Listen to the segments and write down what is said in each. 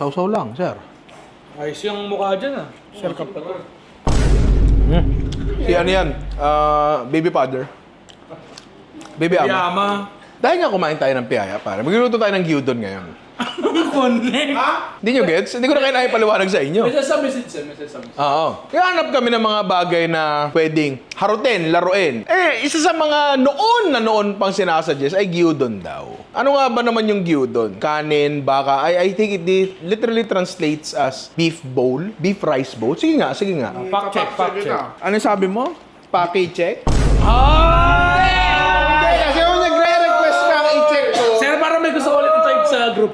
Sausaw lang, sir. Ayos yung mukha dyan ah. Sir ka pa. Hmm. Si ano yan? Ah, baby powder. Baby ama. Yama. Dahil nga kumain tayo ng piyaya, pare. Magluluto tayo ng gyudon ngayon. Connect. Hindi nyo gets? Hindi ko na kailangan ipaliwanag sa inyo. May sasabisit siya, may sasabisit. Oo. Kaya hanap kami ng mga bagay na pwedeng harutin, laruin. Eh, isa sa mga noon na noon pang sinasuggest ay gyudon daw. Ano nga ba naman yung gyudon? Kanin, baka, I, I think it literally translates as beef bowl, beef rice bowl. Sige nga, sige nga. Fact check, fact check. Ano sabi mo? Paki check? Ah! Hindi, kasi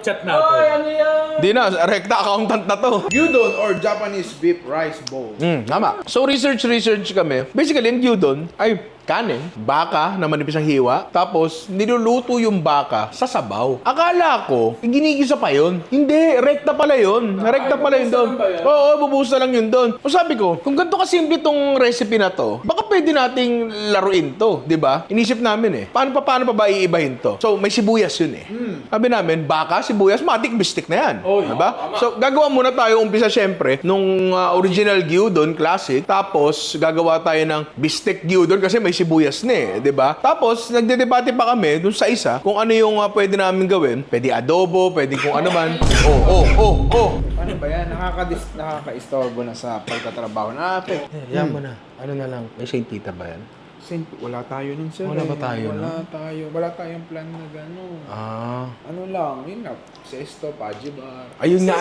chat natin. Ay, ano yan? Di na, rekta accountant na to. Gyudon or Japanese beef rice bowl. Hmm, tama. So research research kami. Basically, yung gyudon ay kanin, baka na manipis ang hiwa, tapos niluluto yung baka sa sabaw. Akala ko, ginigisa pa yun. Hindi, rekta pala yun. Rekta pala yun doon. yun? Oo, bubuhusan lang yun doon. O sabi ko, kung ganito kasimple tong recipe na to, baka pwede nating laruin to, di ba? Inisip namin eh. Paano pa, paano pa ba iibahin to? So, may sibuyas yun eh. Sabi namin, baka, sibuyas, matik bistik na yan. Oy, diba? So, gagawa muna tayo, umpisa syempre, nung uh, original gyudon, classic. Tapos, gagawa tayo ng bistek gyudon kasi may sibuyas na eh, di ba? Tapos, nagdedebate pa kami dun sa isa kung ano yung uh, pwede namin gawin. Pwede adobo, pwede kung ano man. Oh, oh, oh, oh. Ano ba yan? Nakakadis, nakaka-istorbo na sa pagtatrabaho na ate. Yan mo na. Ano na lang, may Saint Tita ba yan? Saint, wala tayo nun sir. Wala ba eh. tayo, Wala no? tayo. Wala tayong plan na gano'n. Ah. Ano lang, yun nga. Sesto, Paji Bar. Ayun nga.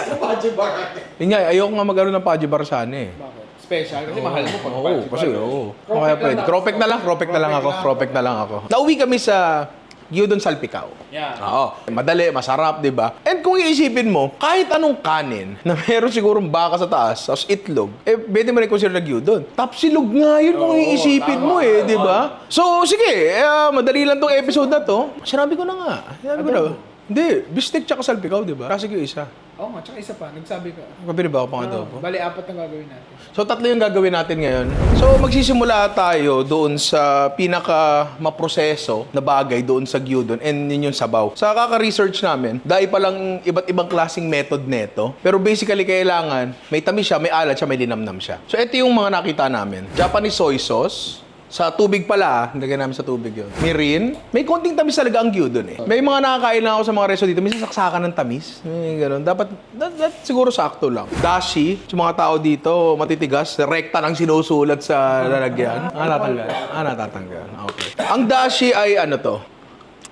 Yun nga, ayoko nga magkaroon ng Paji Bar sana eh. Bakit? Special? Kasi mahal mo pag Oo, Bar. kasi oo. Oh, kaya pwede. Cropek na lang, cropek na lang ako. Cropek na lang ako. Nauwi kami sa Gyudon Salpicao. Yeah. Oo. Madali, masarap, di ba? And kung iisipin mo, kahit anong kanin na meron sigurong baka sa taas, tapos itlog, eh, pwede mo rin consider na gyudon. Tapsilog nga yun kung Oo, iisipin tama. mo eh, di ba? So, sige, eh, ah, madali lang tong episode na to. Sinabi ko na nga. Sinabi ko na. Hindi, bistek tsaka salpikaw, di ba? Kasi ko isa. Oo nga, tsaka isa pa. Nagsabi ka. Kapili ba ako pang adobo? Bali, apat ang gagawin natin. So tatlo yung gagawin natin ngayon. So magsisimula tayo doon sa pinaka maproseso na bagay doon sa gyudon and yun yung sabaw. Sa kaka-research namin, dahil pa lang iba't ibang klaseng method neto. Pero basically kailangan may tamis siya, may alat siya, may linamnam siya. So ito yung mga nakita namin. Japanese soy sauce, sa tubig pala, ah. nilagay namin sa tubig yun. Mirin. May konting tamis talaga ang gyudon eh. May mga nakakain na ako sa mga resto dito, may sasaksakan ng tamis. May ganun. Dapat, that, that siguro sakto lang. Dashi, sa mga tao dito, matitigas, rekta ng sinusulat sa lalagyan. Ah, natanggal. Ah, natatanggal. Okay. Ang dashi ay ano to?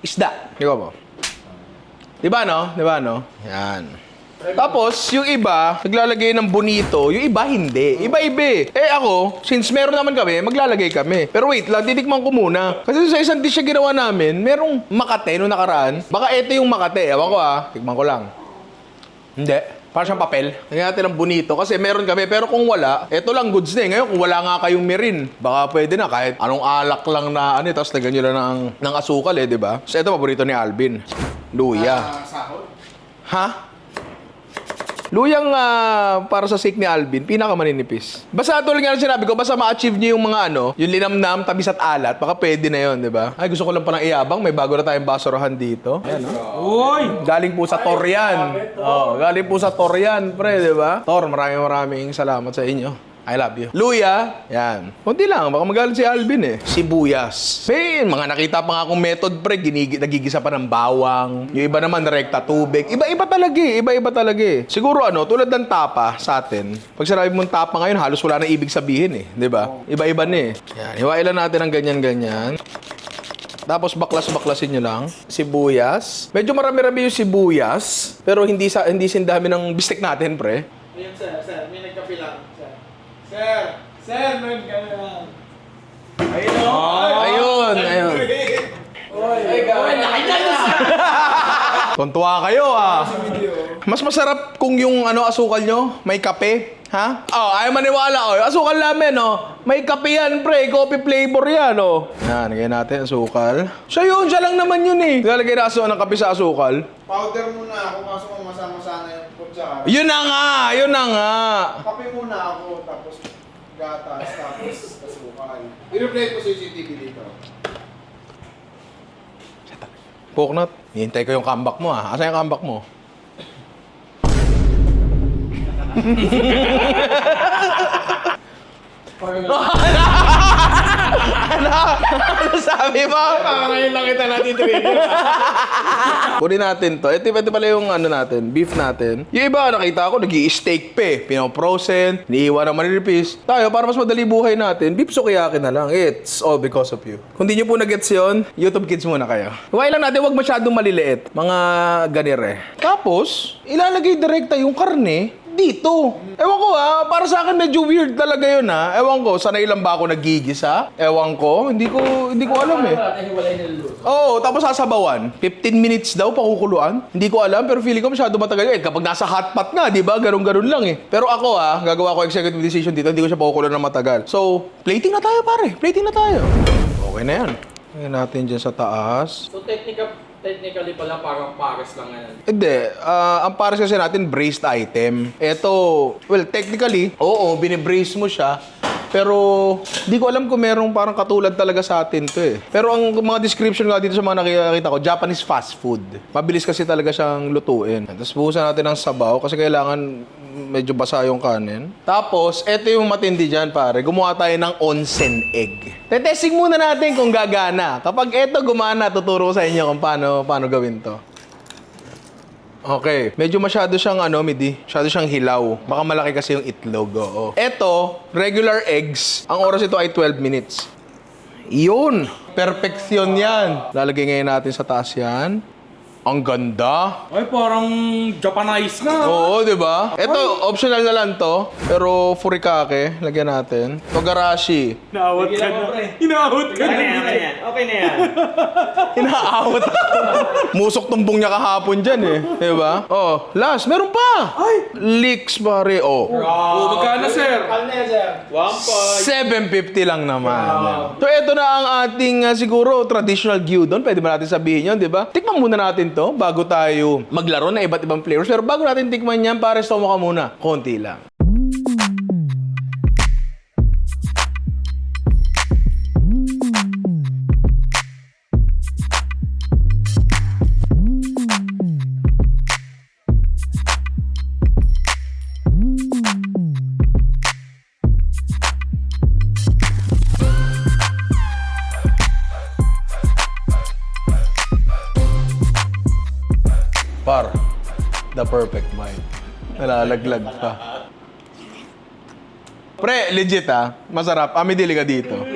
Isda. Di ba mo? Di ba no? Di ba no? Yan. Tapos, yung iba, naglalagay ng bonito. Yung iba, hindi. Iba-iba eh. Eh ako, since meron naman kami, maglalagay kami. Pero wait lang, titikman ko muna. Kasi sa isang dish na ginawa namin, merong makate nung nakaraan. Baka ito yung makate. Ewan ko ah. Tikman ko lang. Hindi. Parang siyang papel. Lagyan natin ng bonito kasi meron kami. Pero kung wala, eto lang goods na eh. Ngayon, kung wala nga kayong mirin, baka pwede na kahit anong alak lang na ano, eh, tapos lagyan nyo lang ng, ng asukal eh, di ba? So ito, paborito ni Alvin. Luya. Ah, sahod? Ha? Luyang ah, para sa sake ni Alvin, pinakamaninipis. Basta tulad nga ng sinabi ko, basta ma-achieve niyo yung mga ano, yung linamnam, tamis at alat, baka pwede na yon, di ba? Ay, gusto ko lang palang iyabang, may bago na tayong basurahan dito. Ayan, oh. Uy! Galing po sa Torian. Oh, galing po sa Torian, pre, di ba? Tor, maraming maraming salamat sa inyo. I love you. Luya, yan. Kunti lang, baka magalit si Alvin eh. Sibuyas. May mga nakita pa nga akong method pre, ginigi, nagigisa pa ng bawang. Yung iba naman, rekta tubig. Iba-iba talaga eh, iba-iba talaga eh. Siguro ano, tulad ng tapa sa atin, pag sinabi mong tapa ngayon, halos wala na ibig sabihin eh. Di ba? Iba-iba na eh. Yan, hiwain lang natin ng ganyan-ganyan. Tapos baklas-baklasin nyo lang. Sibuyas. Medyo marami-rami yung sibuyas. Pero hindi sa hindi sindami ng bistek natin, pre. Ayun, sir. Sir, may nagkapi lang. Sir. Sir! Sir, may nagkapi lang. Ayun o. Ayun, ayun. Ay, gawin. Nakita na! Tuntua kayo ah. Mas masarap kung yung ano asukal nyo, may kape. Ha? Oh, ayaw maniwala oh. Yung Asukal namin oh. May kape yan, pre. Coffee flavor yan oh. Yan, lagyan natin asukal. Siya yun, siya lang naman yun eh. Lalagay na aso ng kape sa asukal. Powder muna ako, kaso kung masama sana yung kutsara. Yun na nga, yun na nga. Kape muna ako, tapos gatas, tapos kasukan. I-replay ko sa CCTV dito. Coconut. Hihintay ko yung comeback mo ah. Asan yung comeback mo? ano? Ano sabi mo? Ah, ngayon lang kita natin trigger. Kunin natin to. Ito, ito pala yung ano natin, beef natin. Yung iba, nakita ko, nag steak pa eh. Pinoprosen, niiwa na maniripis. Tayo, para mas madali buhay natin, beef sukiyaki na lang. It's all because of you. Kung di nyo po nag-gets yun, YouTube Kids muna kayo. Huwag lang natin, huwag masyadong maliliit. Mga ganire. Tapos, ilalagay direkta yung karne dito. Ewan ko ha, para sa akin medyo weird talaga yun ha. Ewan ko, sanay lang ba ako nagigisa? Ewan ko, hindi ko, hindi ko alam eh. Oo, tapos sasabawan. 15 minutes daw pakukuluan. Hindi ko alam, pero feeling ko masyado matagal. Eh, kapag nasa hot pot nga, di ba? Ganun-ganun lang eh. Pero ako ah, gagawa ko executive decision dito, hindi ko siya pakukuluan ng matagal. So, plating na tayo pare. Plating na tayo. Okay na yan. Lagyan natin dyan sa taas. So technical, technically pala parang pares lang yan. Hindi. ah, ang pares kasi natin, braced item. Ito, well, technically, oo, binibrace mo siya. Pero, di ko alam kung merong parang katulad talaga sa atin to eh. Pero ang mga description nga dito sa mga nakikita ko, Japanese fast food. Mabilis kasi talaga siyang lutuin. Tapos buhusan natin ng sabaw kasi kailangan medyo basa yung kanin. Tapos, eto yung matindi dyan, pare. Gumawa tayo ng onsen egg. Tetesting muna natin kung gagana. Kapag eto gumana, tuturo ko sa inyo kung paano, paano gawin to. Okay. Medyo masyado siyang ano, Midi. Masyado siyang hilaw. Baka malaki kasi yung itlog, oo. Ito, regular eggs. Ang oras ito ay 12 minutes. Yun! Perfection yan. Lalagay ngayon natin sa taas yan. Ang ganda. Ay, parang Japanese na. Oo, di ba? Ito, optional na lang to. Pero furikake, lagyan natin. Togarashi. Inaawat ka na. Inaawat ka na. yan, okay na yan. Inaawat. Musok tumbong niya kahapon dyan eh. Di ba? Oh, last, meron pa. Ay! Leaks pare, oh. Oh, magkano, sir? Ano na yan, sir? 750 lang naman. So, ito na ang ating ah, siguro traditional gyudon. Pwede ba natin sabihin yun, di ba? Tikman muna natin to bago tayo maglaro ng iba't ibang flavors. Pero bago natin tikman yan, pare, stomo ka muna. Konti lang. Nalalaglag pa. Pre, legit ah. Masarap. Ami dili ka dito. Ano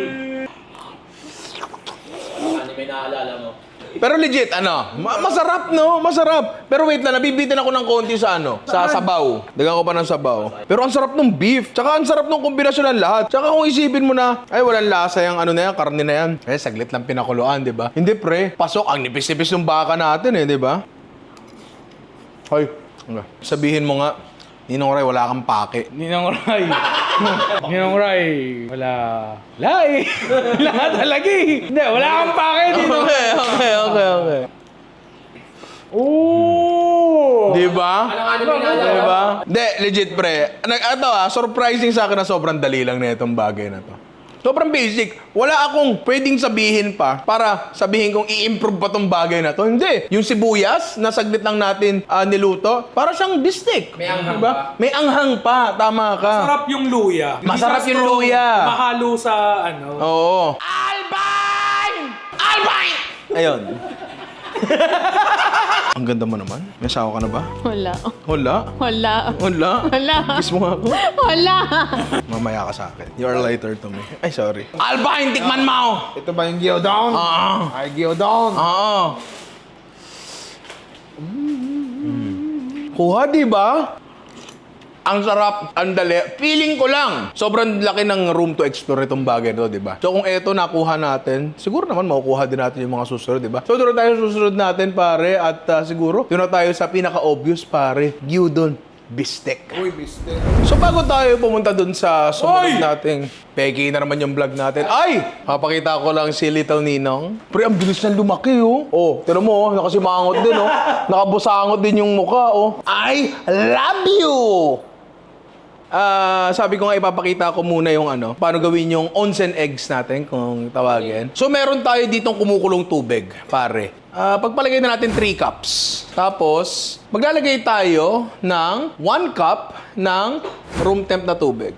may naalala mo? Pero legit, ano? Ma- masarap, no? Masarap. Pero wait lang, nabibitin ako ng konti sa ano? Sa sabaw. Dagan ko pa ng sabaw. Pero ang sarap ng beef. Tsaka ang sarap ng kombinasyon ng lahat. Tsaka kung isipin mo na, ay walang lasa yung ano na yan, karne na yan. Eh, saglit lang pinakuluan, di ba? Hindi pre, pasok ang nipis-nipis ng baka natin eh, di ba? Hoy, sabihin mo nga, Ninong Ray, wala kang pake. Ninong Ray. Ninong Ray. Wala. Wala eh. Wala talaga eh. Hindi, wala kang pake dito. Okay, okay, okay, okay. Oo. Di ba? Di ba? Hindi, legit pre. Nag, ito ah, surprising sa akin na sobrang dali lang na itong bagay na to. Sobrang basic. Wala akong pwedeng sabihin pa para sabihin kong i-improve pa tong bagay na to. Hindi. Yung sibuyas, na saglit lang natin ah, niluto, para siyang bistik. May anghang Diba? pa. May anghang pa. Tama ka. Masarap yung luya. Hindi Masarap yung strong. luya. Mahalo sa ano. Oo. Albine! Albine! Ayun. Ang ganda mo naman. May asawa ka na ba? Wala. Wala. Wala. Wala. Wala. Kiss mo nga ako. Wala. Mamaya ka sa akin. You are lighter to me. Ay, sorry. Alpine, tikman mo! Ito ba yung gyudon? Oo. Ay, gyudon. Oo. Mm. Kuha, di ba? Ang sarap, ang dali. Feeling ko lang, sobrang laki ng room to explore itong bagay na to, di ba? So kung eto nakuha natin, siguro naman makukuha din natin yung mga susunod, di ba? So doon na tayo susunod natin, pare, at ah, siguro, doon na tayo sa pinaka-obvious, pare, gyudon, bistek. Uy, mister. So bago tayo pumunta dun sa sumunod nating Peki na naman yung vlog natin. Ay! Papakita ko lang si Little Ninong. Pre, ang bilis niyang lumaki, oh. Oh, tira mo, oh. Nakasimangot din, oh. Nakabusangot din yung mukha, oh. I love you! Ah, sabi ko nga ipapakita ko muna yung ano, paano gawin yung onsen eggs natin kung tawagin. So meron tayo ditong kumukulong tubig, pare. Ah, pagpalagay na natin 3 cups. Tapos, maglalagay tayo ng 1 cup ng room temp na tubig.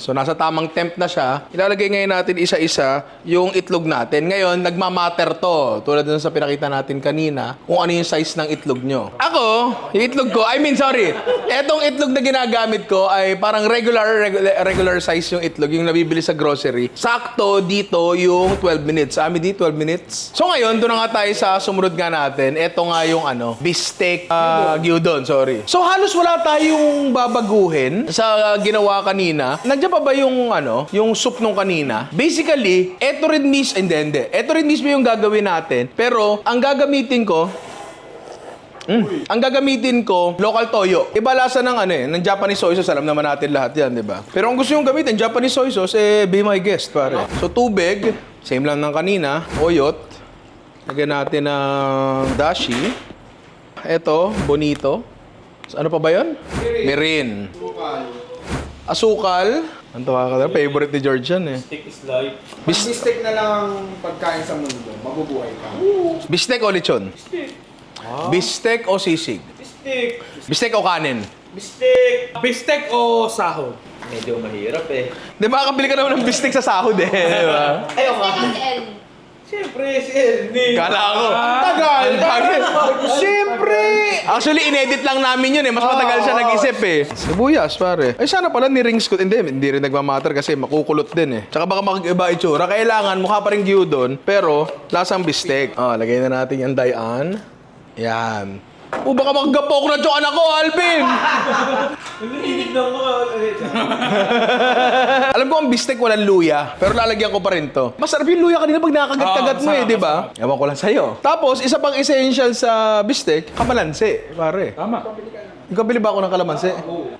So, nasa tamang temp na siya. Ilalagay ngayon natin isa-isa yung itlog natin. Ngayon, nagmamatter to. Tulad dun sa pinakita natin kanina, kung ano yung size ng itlog nyo. Ako, yung itlog ko, I mean, sorry. Etong itlog na ginagamit ko ay parang regular, regular, regular size yung itlog, yung nabibili sa grocery. Sakto dito yung 12 minutes. Sa amin di 12 minutes. So ngayon, doon na nga tayo sa sumunod nga natin. Ito nga yung ano, bistek uh, gyudon, sorry. So halos wala tayong babaguhin sa ginawa kanina. Nandiyan pa ba yung ano, yung soup nung kanina? Basically, eto rin mis, hindi, hindi. Eto rin mismo yung gagawin natin. Pero, ang gagamitin ko, Mm. Ang gagamitin ko, local toyo. Iba lasa ng ano eh, ng Japanese soy sauce. Alam naman natin lahat yan, di ba? Pero kung gusto yung gamitin, Japanese soy sauce, eh, be my guest, pare. So, tubig, same lang ng kanina, oyot. Lagyan natin ng dashi. Ito, bonito. Ano pa ba yun? Mirin. Bukal. Asukal. Ang tawa ka Favorite ni George yan eh. Stick is life. Bis- Bistek na lang ang pagkain sa mundo. Mabubuhay ka. Bistek o lechon? Bistek. Bistek o sisig? Bistek. Bistek o kanin? Bistek. Bistek o sahod? Medyo mahirap eh. Di ba, makakabili ka naman ng bistek sa sahod eh. Di ba? Ayaw ka. Second L. Siyempre, si Ernie. Kala ko. Tagal. Ang tagal. Siyempre. Actually, inedit lang namin yun eh. Mas matagal siya nag-isip eh. Sibuyas, pare. Ay, sana pala ni-rings ko. Hindi, hindi rin nagmamatter kasi makukulot din eh. Tsaka baka mag-iba itsura. Kailangan, mukha pa rin gyudon, pero lasang bistek. Oh, lagay na natin yung dayan. Yan. O baka magapok na yung anak ko, Alvin! Nalilig na mo. Alam ko ang bistek walang luya, pero lalagyan ko pa rin to. Masarap yung luya kanina pag nakakagat-kagat Oo, mo eh, masarap, di ba? Ewan ko lang sa'yo. Tapos, isa pang essential sa bistek, kamalansi, pare. Tama. Nagkabili ba ako ng kalamansi?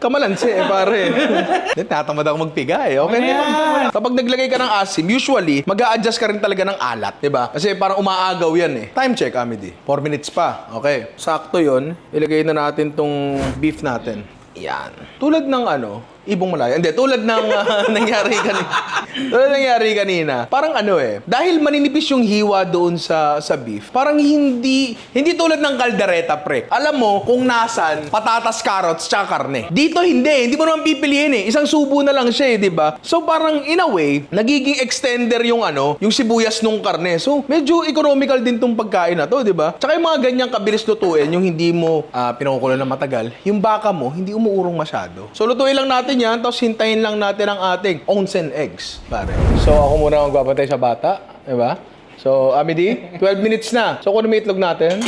Kamalansi eh, pare. Hindi, Tatamad ako magpiga eh. Okay na yan. Kapag naglagay ka ng asim, usually, mag adjust ka rin talaga ng alat, di ba? Kasi parang umaagaw yan eh. Time check, Amity. 4 minutes pa. Okay. Sakto yon. Ilagay na natin tong beef natin. Yan. Tulad ng ano, ibong malaya. Hindi, tulad ng ah, nangyari kanina. tulad ng nangyari kanina. Parang ano eh, dahil maninipis yung hiwa doon sa sa beef, parang hindi hindi tulad ng kaldereta pre. Alam mo kung nasan patatas, carrots, tsaka karne. Dito hindi, hindi mo naman pipiliin eh. Isang subo na lang siya eh, di ba? So parang in a way, nagiging extender yung ano, yung sibuyas nung karne. So medyo economical din tong pagkain na to, di ba? Tsaka yung mga ganyang kabilis lutuin, yung hindi mo uh, pinukulo na matagal, yung baka mo, hindi umuurong masyado. So lutuin lang natin yan, tapos hintayin lang natin ang ating onsen eggs, pare. So ako muna ang magbabantay sa bata, di ba? So, Amity, 12 minutes na. So, kung ano itlog natin?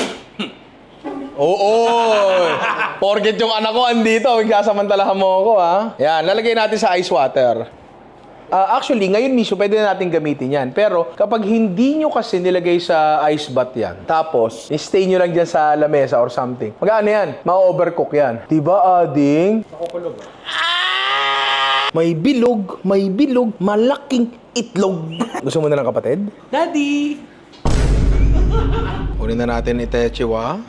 Oo! Forget yung anak ko andito. Magsasamantalahan mo ako, ha? Yan, lalagay natin sa ice water. Ah, actually, ngayon mismo, pwede na natin gamitin yan. Pero, kapag hindi nyo kasi nilagay sa ice bath yan, tapos, stay nyo lang dyan sa lamesa or something, mag-ano yan? Ma-overcook yan. Diba, ading? May bilog, may bilog, malaking itlog. Gusto mo na lang kapatid? Daddy! Kunin na natin itechiwa.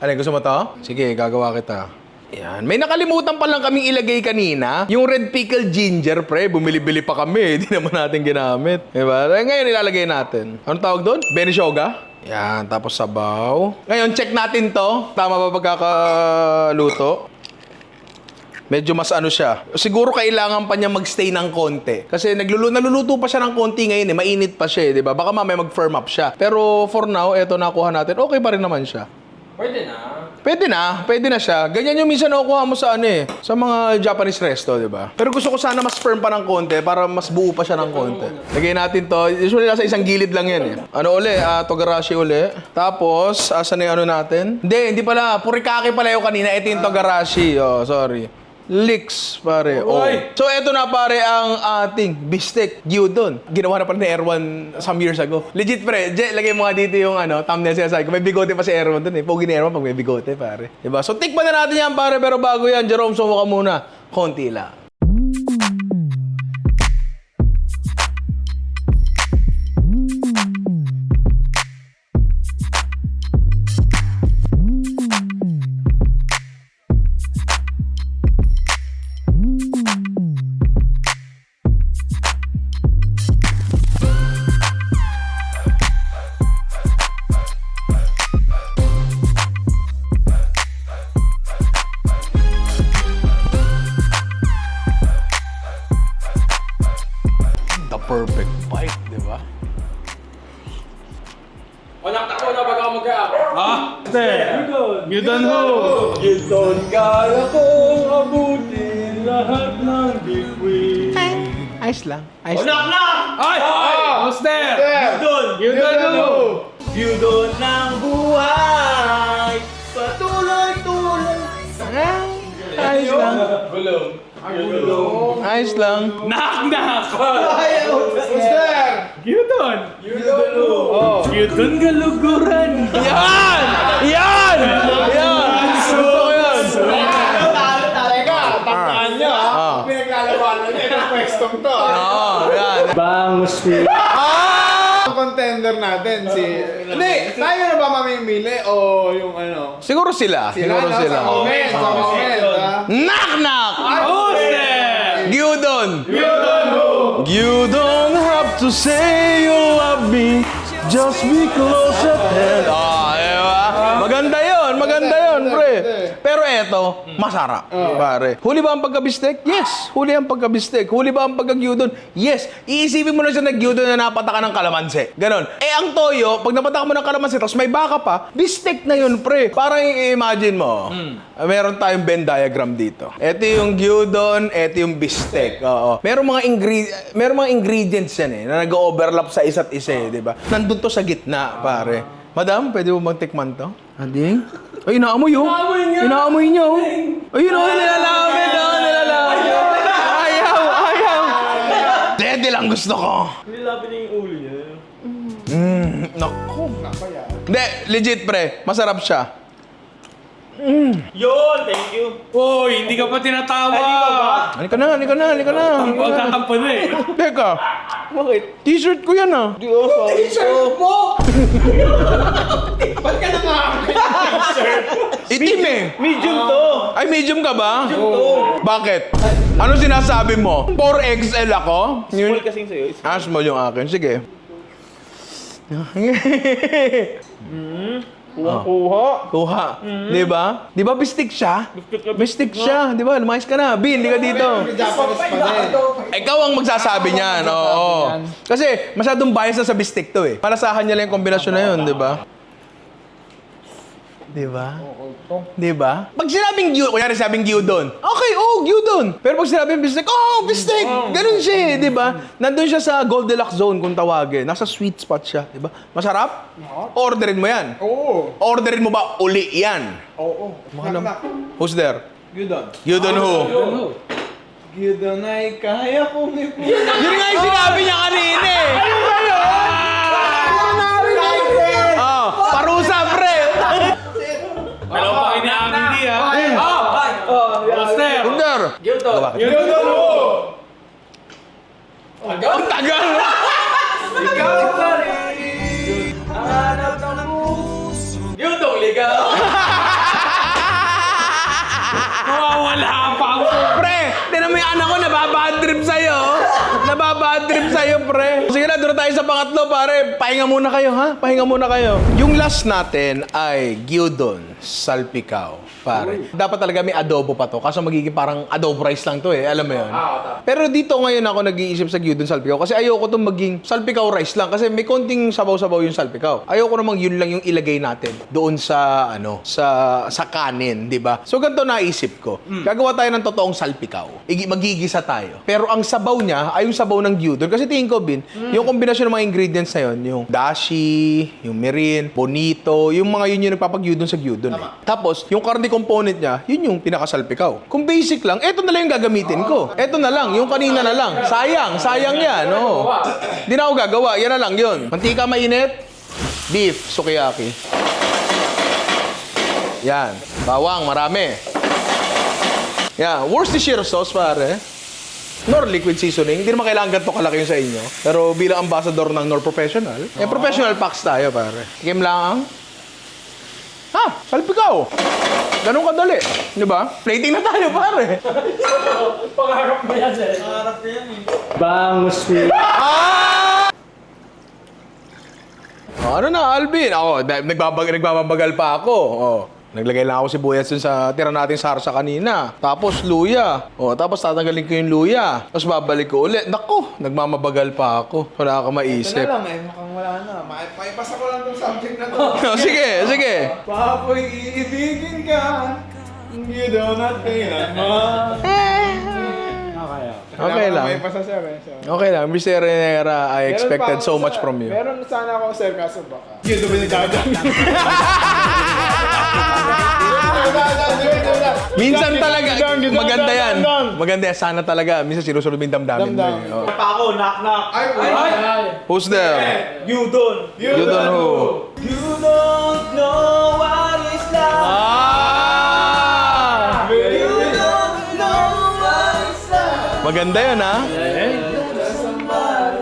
Ano, gusto mo to? Sige, gagawa kita. Yan. May nakalimutan pa lang kaming ilagay kanina. Yung red pickled ginger, pre. Bumili-bili pa kami. Hindi naman natin ginamit. Diba? Eh, Ngayon ilalagay natin. Ano tawag doon? Benisyoga? Yan. Tapos sabaw. Ngayon, check natin to. Tama ba pagkakaluto? Medyo mas ano siya. Siguro kailangan pa niya magstay ng konti. Kasi naglulu naluluto pa siya ng konti ngayon eh. Mainit pa siya eh, di ba? Baka mamaya mag-firm up siya. Pero for now, eto nakuha natin. Okay pa rin naman siya. Pwede na. Pwede na, pwede na siya. Ganyan yung minsan nakukuha mo sa ano eh, sa mga Japanese resto, di ba? Pero gusto ko sana mas firm pa ng konti para mas buo pa siya ng konti. Lagay natin to. Usually nasa isang gilid lang yan eh. Ano uli? Ah, togarashi uli. Tapos, asan na yung ano natin? Hindi, hindi pala. Purikake pala yung kanina. Ito yung togarashi. Oh, sorry. Licks, pare. Oh. Oy! So, eto na, pare, ang ating bistek gyudon. Ginawa na pala ni Erwan some years ago. Legit, pre. Je, lagay mo nga dito yung ano, thumbnail siya sa May bigote pa si Erwan dun eh. Pogi ni Erwan pag may bigote, pare. Diba? So, tikman na natin yan, pare. Pero bago yan, Jerome, sumo ka muna. Konti lang. perfect bite, di ba? Walang takbo na baga mag Ha? Te! You done who? You done kaya kong abutin lahat ng degree. Ayos lang. Ayos lang. na! Ay! Who's there? You done! You done who? You done ng buhay! Patuloy-tuloy! Ayos lang. Gulong. Ayos lang. Knock knock. Mister! Gyudon. Gyudon mo! Gyudon galuguran. Yan! Yan! Yan! Gusto ko yan. Teka, tandaan nyo ha. Ah. Pinaglalabanan niya yung pwestong to. Oo, yan. Bangus Ah! Ang contender natin si... Hindi, tayo na ba mamimili o yung ano? Siguro sila. Siguro sila. sa comment, sa comment ha. Knock knock! Oh, step. Gyudon! You don't have to say you love me just because at hand. Ah, eto, masarap, pare. Huli ba ang pagkabistek? Yes. Huli ang pagkabistek. Huli ba ang pagkagyudon? Yes. Iisipin mo na siya nagyudon na napataka ng kalamansi. Ganon. Eh, ang toyo, pag napataka mo ng kalamansi, tapos may baka pa, bistek na yun, pre. Parang i-imagine mo, ah, meron tayong Venn diagram dito. Ito yung gyudon, ito yung bistek. Oo. Meron mga ingre- meron mga ingredients yan eh, na nag-overlap sa isa't isa eh, di ba? Nandun to sa gitna, pare. Madam, pwede mo bang tikman to? Ading? Ay, inaamoy oh. Inaamoy niya. Inaamoy niya oh. Ayun oh, nilalapit oh, nilalapit. Ayaw, ayaw. Dede lang gusto ko. Nilapin niya yung ulo niya. Mm, naku. Hindi, legit pre. Masarap siya. Yun, thank you. Oy, hindi ka pa tinatawa. Halika na, halika na, halika na. Ang tatampo na eh. Teka. Bakit? T-shirt ko yan ah. Di oh, sorry. T-shirt mo! Ba't ka na t-shirt? Itim eh. Medium to. Ay, medium ka ba? to. Bakit? Ano sinasabi mo? 4XL ako? Yun. Small kasing sa'yo. is- Ah, small yung akin. Sige. Kuha-kuha. Kuha. Di ba? Di ba bistik siya? Bistik siya. Di ba? Lumayas ka na. Bin, di ka dito. Japanese pa din. Ikaw ang magsasabi niyan. Oo. Kasi masyadong bias na sa bistik to eh. Malasahan niya lang yung kombinasyon na yun, di ba? Di ba? Di ba? Pag sinabing gyudon, kunyari sabing gyudon, okay, oh, gyudon. Pero pag sinabing bistek, oh, bistek! Ganun siya eh, di ba? Nandun siya sa Goldilocks zone kung tawagin. Nasa sweet spot siya, di ba? Masarap? Orderin mo yan. Oo. Orderin mo ba uli yan? Oo. Knock. Who's there? Gyudon. Gyudon who? Gyudon ay kaya kong ipon. Yun nga yung sinabi niya kanina eh. Ano ba yun? Under. Gyudon. Gyudon ho. Ang tagal. Ikaw pa rin. Ang hanap ng puso. Gyudon ligaw. Mawawala pa ako. Pre, tinan mo yung anak ko, nababad trip sa'yo. Nababad trip sa'yo, pre. Sige na, doon tayo sa pangatlo, pare. Pahinga muna kayo, ha? Pahinga muna kayo. Yung last natin ay gyudon salpikaw, pare. Dapat talaga may adobo pa to. Kaso magiging parang adobo rice lang to eh. Alam mo yun? Pero dito ngayon ako nag-iisip sa gyudon salpikaw kasi ayoko tong maging salpikaw rice lang kasi may konting sabaw-sabaw yung salpikaw. Ayoko namang yun lang yung ilagay natin doon sa ano, sa sa kanin, 'di ba? So ganito naisip ko. Gagawa tayo ng totoong salpikaw. Igi magigisa tayo. Pero ang sabaw niya ay yung sabaw ng gyudon kasi tingin ko bin, yung kombinasyon ng mga ingredients na yun, yung dashi, yung mirin, bonito, yung mga yun yung nagpapag-gyudon sa gyudon. Eh. Tapos, yung karne component niya, yun yung pinakasalpikaw. Kung basic lang, eto na lang yung gagamitin ko. Eto na lang, yung kanina na lang. Sayang, sayang yan. Oh. Di na ako gagawa, yan na lang yun. Mantika mainit, beef, sukiyaki. Yan. Bawang, marami. Yan. Worcestershire sauce, pare. Nor liquid seasoning. Hindi naman kailangan ganito kalaki yung sa inyo. Pero bilang ambassador ng Nor Professional, eh professional packs tayo, pare. Game lang. Ha? Salpikaw. Ganun kadali. Di ba? Plating na tayo, pare. Pangarap mo yan eh. Pangarap mo yan eh. Bangus Ah! Oh, ano na, Alvin? Ako, na- nagbabag, nagbababagal pa ako. Oh. Naglagay lang ako sibuyas dun sa tira natin sarsa kanina. Tapos luya. O, tapos tatanggalin ko yung luya. Tapos babalik ko ulit. Nako, nagmamabagal pa ako. Wala ka maisip. Ito na lang eh, mukhang wala na. May, may pasa ko lang tong subject na to. Oh, sige, sige. Papoy, iibigin ka. You do not kailanman. Okay, Okay lang. May pasa sir eh. So. Okay lang, Mr. Renera, I Meron expected so sa- much from you. Meron sana ako sir, kaso baka. You do not Minsan talaga, maganda yan. Maganda yan. Sana talaga. Minsan sinusunod mo yung damdamin mo. Eh. Oh. Pa ako, knock knock. Ay, ay, Who's there? You don't. You don't know. You don't know what is love. Ah! You don't know what is love. Maganda yun, ha?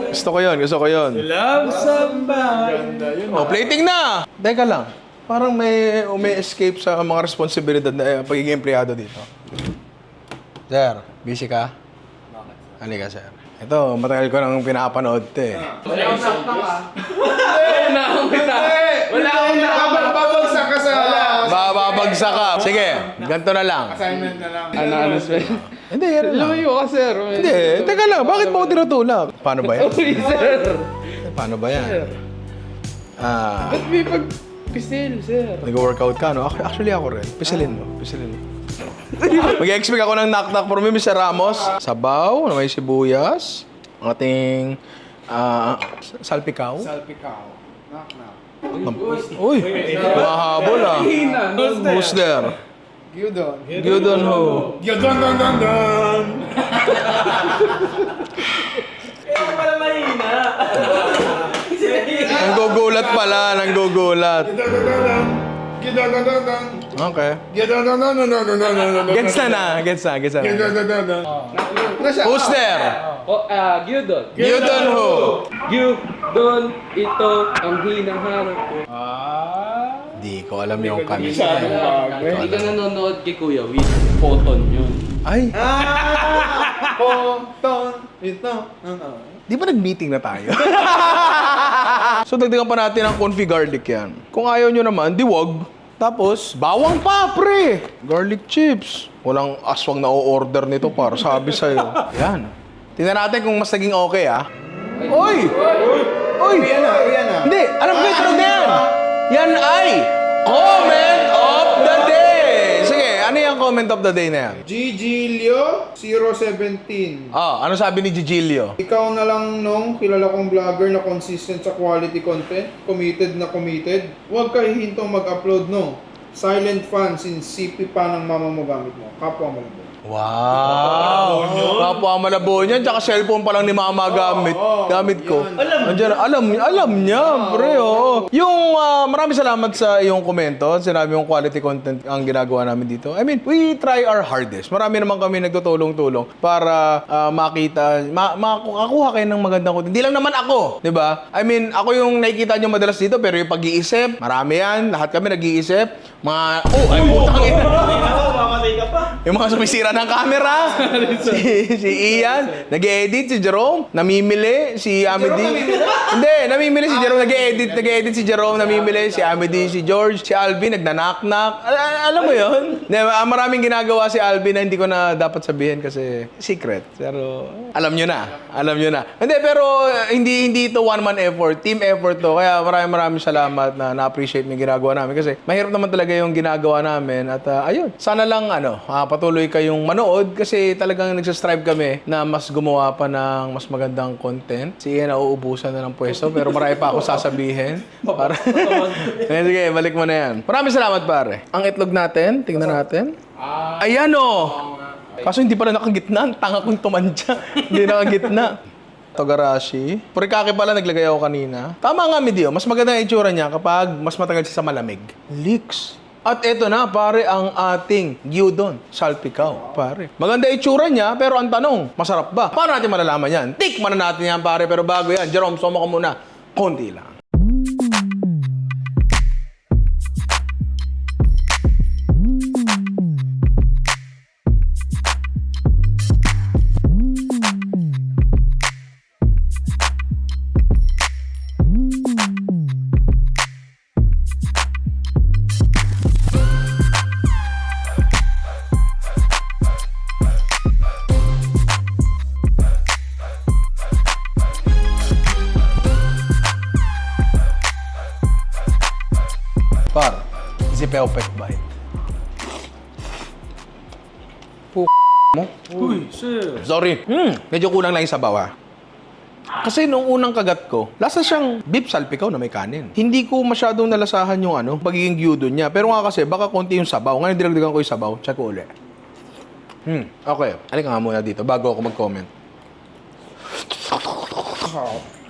Gusto ko yun, gusto ko yun. Love somebody. Oh, plating na! Teka lang. Parang may umi-escape sa mga responsibilidad na eh, pagiging empleyado dito. Sir, busy ka? Halika, sir. Ito, matagal ko nang pinapanood to eh. Wala akong kita. Wala akong Babag- Babagsak ka sa Bababagsak ka. Sige, ganito na lang. assignment na lang. Ano, ano, special? Hindi, yan lang. Lumayo ka, sir. Hindi, teka lang. Bakit mo ako tinutulak? Paano ba yan? Uy, sir. Paano ba yan? Ah, Ba't may pag-pisil, sir? nag-workout ka, no? Ac- Actually, ako rin. Pisilin mo. Pisilin mo. Mag-expect ako ng knock-knock from Mr. Ramos. Sabaw, na may sibuyas. Ang ating ah, salpikaw. Salpikaw. Knock knock. Uy, mahabol ah. Who's there? Gyudon. Gyudon ho. Gyudon don don don. Kaya pala mahina. Nanggugulat pala, nanggugulat. Okay. Gets na na, gets na, gets na. Who's there? Oh, ah, Gyudon. Gyudon ho. Gyudon, ito ang hinahanap ko. Di ko alam yung bago. Hindi ka nanonood kay Kuya with photon yun. Ay, Ah! Ponton. Ito. Ano? Di ba nag-meeting na tayo? so, dagdagan pa natin ang confit garlic yan. Kung ayaw nyo naman, di wag. Tapos, bawang pa, pre! Garlic chips. Walang aswang na o-order nito para sabi sa'yo. Yan. Tingnan natin kung mas naging okay, ah. Oy! Oy! Yan na, yan na. Hindi! Alam ko yung tunog na yan! Yan ay comment of the day! Ano yung comment of the day na yan? Gigilio 017. Ah, ano sabi ni Gigilio? Ikaw na lang nung kilala kong vlogger na consistent sa quality content, committed na committed. Huwag ka hihintong mag-upload no. Silent fan since CP pa ng mama mo gamit mo. Kapwa mo lang. Wow! Kapwa malabo niyan, tsaka cellphone pa lang ni mama gamit, gamit ko. Alam Andiyan, alam, alam niya, pre, oo. Yung, ah, maraming salamat sa iyong komento. Sinabi yung quality content ang ginagawa namin dito. I mean, we try our hardest. Marami naman kami nagtutulong-tulong para ah, makita, ma makakuha kayo ng magandang content. Hindi lang naman ako, di ba? I mean, ako yung nakikita nyo madalas dito, pero yung pag-iisip, marami yan. Lahat kami nag-iisip. Mga, oh, ay, putang ina. Ako, mamatay ka pa. Yung mga sumisira ng camera. si, si Ian, nag-edit si Jerome, namimili si Amity. Hindi, namimili si Jerome, nag-edit, nag-edit si Jerome, namimili si Amity, si George, si Alvin, nagnanaknak. Al- al- alam mo 'yon? Hindi, ah, maraming ginagawa si Alvin na hindi ko na dapat sabihin kasi secret. Pero alam nyo na, alam nyo na. Hindi, pero uh, hindi hindi ito one man effort, team effort to. Kaya maraming maraming salamat na na-appreciate mo yung ginagawa namin kasi mahirap naman talaga yung ginagawa namin at uh, ayun, sana lang ano, ah, patuloy kayong manood kasi talagang nagsastrive kami na mas gumawa pa ng mas magandang content. Si Ian nauubusan na ng pwesto pero marami pa ako sasabihin. Para... Eh, Sige, balik mo na yan. Maraming salamat pare. Ang itlog natin, tingnan natin. Ayan o! Kaso hindi pala nakagitna. Ang tanga kong tumantya. hindi nakagitna. Togarashi. Purikake pala naglagay ako kanina. Tama nga, Midio. Mas maganda ang itsura niya kapag mas matagal siya sa malamig. Leaks. At eto na, pare, ang ating gyudon. Salpikaw, pare. Maganda itsura niya, pero ang tanong, masarap ba? Paano natin malalaman yan? Tikman na natin yan, pare. Pero bago yan, Jerome, soma ka muna. Konti lang. Sorry. Hmm, medyo kulang lang yung sabaw ha. Kasi nung unang kagat ko, lasa siyang beef salpikaw na may kanin. Hindi ko masyadong nalasahan yung ano, pagiging gyudon niya. Pero nga kasi, baka konti yung sabaw. Ngayon, dinagdagan ko yung sabaw. Check ko ulit. Hmm, okay. Halika nga muna dito bago ako mag-comment.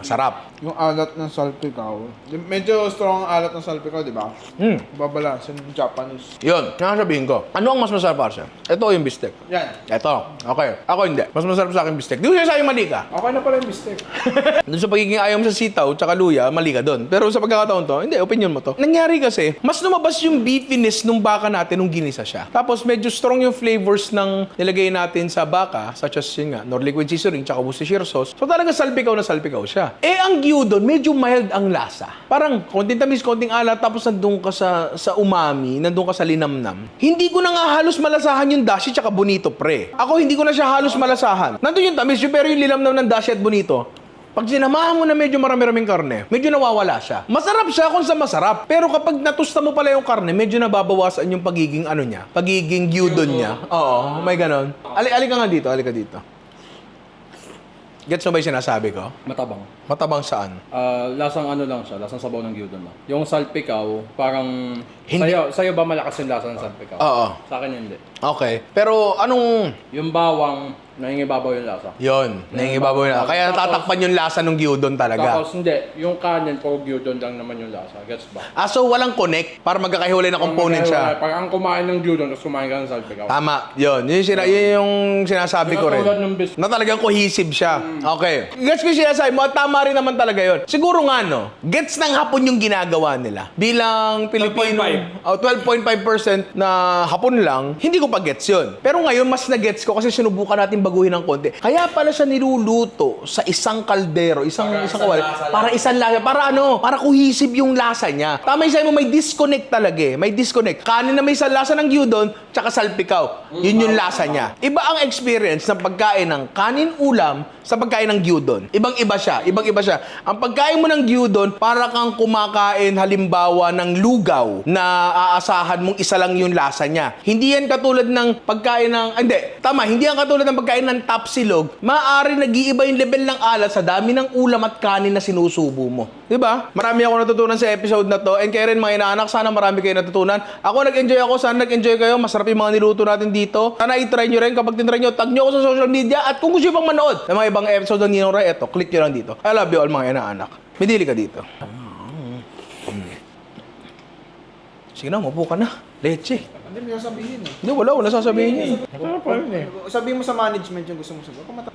Masarap. Yung alat ng salpikaw. Medyo strong ang alat ng salpikaw, di ba? Hmm, Babalansin ng Japanese. yun. Nakasabihin ko. Ano ang mas masarap para? Ito o yung bistek? Yan. Ito. Okay. Ako hindi. Mas masarap sa akin bistek. Di ko sinasabi mali ka. Okay na pala yung mistake. Doon sa pagiging ayaw mo sa sitaw tsaka luya, mali ka doon. Pero sa pagkakataon to, hindi, opinion mo to. Nangyari kasi, mas lumabas yung beefiness nung baka natin nung ginisa siya. Tapos medyo strong yung flavors ng nilagay natin sa baka, such as yun nga, nor liquid seasoning tsaka Worcestershire sauce. So talaga salpikaw na salpikaw siya. Eh ang gyudon, medyo mild ang lasa. Parang konting tamis, konting alat, tapos nandun ka sa, sa umami, nandun ka sa linamnam. Hindi ko na nga halos malasahan yung dashi tsaka bonito pre. Ako hindi ko na siya halos malasahan. Nandun yung tamis, yung- pero yung linamnam ng dashi at bonito, pag sinamahan mo na medyo marami-raming karne, medyo nawawala siya. Masarap siya kung sa masarap. Pero kapag natusta mo pala yung karne, medyo nababawasan yung pagiging ano niya, pagiging gyudon niya. Oo, may ganon. Ali, ali ka nga dito, ali ka dito. Gets mo ba yung sinasabi ko? Matabang. Matabang saan? Ah, lasang ano lang siya, lasang sabaw ng gyudon lang. Yung salpikaw, parang... Hindi. Sa'yo, sa'yo ba malakas yung lasa ng salpikaw? Oo. Sa akin hindi. Okay. Pero anong... Yung bawang, nangingibabaw yung lasa. Yon, nangingibabaw na. Kaya natatakpan yung lasa ng gyudon talaga. Tapos hindi, yung kanin po gyudon lang naman yung lasa. Gets ba? Ah, so walang connect para magkakahiwalay na component siya. Parang ang kumain ng gyudon, tapos kumain ka ng salpikaw. Tama, yun. Yun yung, sina- yun yung sinasabi ko rin. Katulad ng bis- Na talagang cohesive siya. Okay. Gets ko yung sinasabi mo at tama rin naman talaga yun. Siguro nga no, gets ng hapon yung ginagawa nila. Bilang Pilipino, 12.5. oh, 12.5% na hapon lang, hindi ko pa gets yun. Pero ngayon, mas na-gets ko kasi sinubukan natin baguhin ng konti. Kaya pala siya niluluto sa isang kaldero, isang isang kawali. Para isang lasa. Para ano? Para cohesive yung lasa niya. Tama yung mo, may disconnect talaga eh. May disconnect. Kanin na may isang lasa ng gyudon, tsaka salpikaw. Yun yung lasa niya. Iba ang experience ng pagkain ng kanin ulam sa pagkain ng gyudon. Ibang-iba siya. Ibang-iba siya. Ang pagkain mo ng gyudon, para kang kumakain halimbawa ng lugaw na aasahan mong isa lang yung lasa niya. Hindi yan katulad ng pagkain ng... ah, Hindi, tama. Hindi yan katulad ng pagkain ng tapsilog. Maaari nag-iiba yung level ng alat sa dami ng ulam at kanin na sinusubo mo. ba? Marami ako natutunan sa episode na to. And kayo rin mga inaanak, sana marami kayo natutunan. Ako nag-enjoy ako, sana nag-enjoy kayo. Masarap yung mga niluto natin dito. Sana i-try nyo rin. Kapag tinry nyo, tag nyo ako sa social media. At kung gusto nyo pang manood ng mga ibang episode ng Ninong Ray, eto, click nyo lang dito. I love you all mga inaanak. Midili ka dito. Sige na, mabuo ka na. Leche. Hindi, may sasabihin eh. Hindi, wala. Wala sasabihin niya. eh. Pa yun eh. Sabihin mo sa management yung gusto mo sabihin. Kung mata-